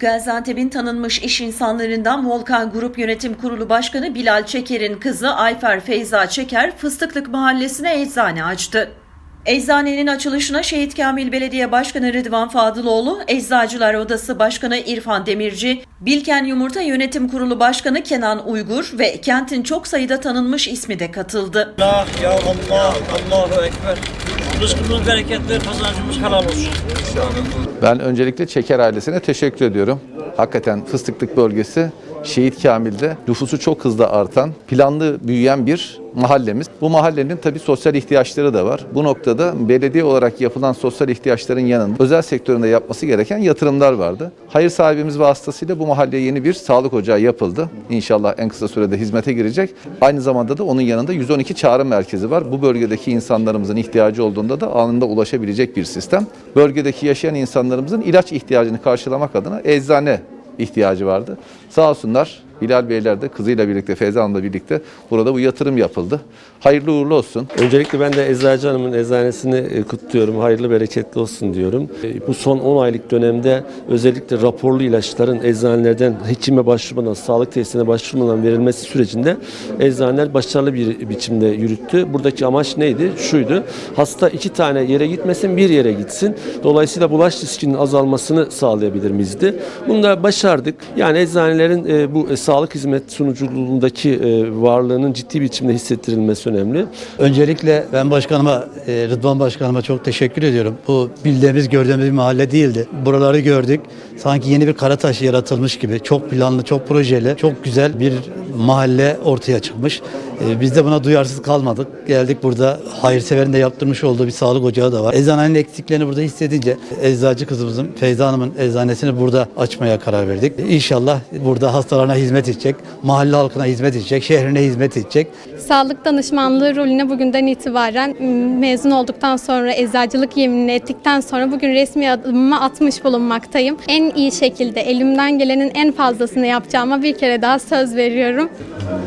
Gaziantep'in tanınmış iş insanlarından Volkan Grup Yönetim Kurulu Başkanı Bilal Çeker'in kızı Ayfer Feyza Çeker Fıstıklık Mahallesi'ne eczane açtı. Eczanenin açılışına Şehit Kamil Belediye Başkanı Rıdvan Fadıloğlu, Eczacılar Odası Başkanı İrfan Demirci, Bilken Yumurta Yönetim Kurulu Başkanı Kenan Uygur ve kentin çok sayıda tanınmış ismi de katıldı. Allah ya Allah, Allahu Ekber. Rızkımız bereketli, kazancımız helal olsun. Ben öncelikle Çeker ailesine teşekkür ediyorum. Hakikaten Fıstıklık bölgesi Şehit Kamil'de nüfusu çok hızlı artan, planlı büyüyen bir mahallemiz. Bu mahallenin tabii sosyal ihtiyaçları da var. Bu noktada belediye olarak yapılan sosyal ihtiyaçların yanında özel sektöründe yapması gereken yatırımlar vardı. Hayır sahibimiz vasıtasıyla bu mahalleye yeni bir sağlık ocağı yapıldı. İnşallah en kısa sürede hizmete girecek. Aynı zamanda da onun yanında 112 çağrı merkezi var. Bu bölgedeki insanlarımızın ihtiyacı olduğunda da anında ulaşabilecek bir sistem. Bölgedeki yaşayan insanlarımızın ilaç ihtiyacını karşılamak adına eczane ihtiyacı vardı. Sağ olsunlar Bilal Beyler de kızıyla birlikte, Feyza Hanım'la birlikte burada bu yatırım yapıldı. Hayırlı uğurlu olsun. Öncelikle ben de Eczacı Hanım'ın eczanesini e, kutluyorum. Hayırlı bereketli olsun diyorum. E, Bu son 10 aylık dönemde özellikle raporlu ilaçların eczanelerden hekime başvurmadan, sağlık tesisine başvurmadan verilmesi sürecinde eczaneler başarılı bir biçimde yürüttü. Buradaki amaç neydi? Şuydu. Hasta iki tane yere gitmesin, bir yere gitsin. Dolayısıyla bulaş riskinin azalmasını sağlayabilir miyizdi? Bunu da başardık. Yani eczanelerin e, bu sağlık hizmet sunuculuğundaki e, varlığının ciddi biçimde hissettirilmesi önemli. Öncelikle ben başkanıma, e, Rıdvan başkanıma çok teşekkür ediyorum. Bu bildiğimiz, gördüğümüz bir mahalle değildi. Buraları gördük. Sanki yeni bir Karataş yaratılmış gibi. Çok planlı, çok projeli, çok güzel bir mahalle ortaya çıkmış. E, Biz de buna duyarsız kalmadık. Geldik burada hayırseverin de yaptırmış olduğu bir sağlık ocağı da var. Eczanenin eksiklerini burada hissedince eczacı kızımızın, Feyza Hanım'ın eczanesini burada açmaya karar verdik. İnşallah burada hastalarına hizmet edecek, mahalle halkına hizmet edecek, şehrine hizmet edecek. Sağlık danışmanlığı rolüne bugünden itibaren mezun olduktan sonra eczacılık yeminini ettikten sonra bugün resmi adımımı atmış bulunmaktayım. En iyi şekilde elimden gelenin en fazlasını yapacağıma bir kere daha söz veriyorum. Mm-hmm.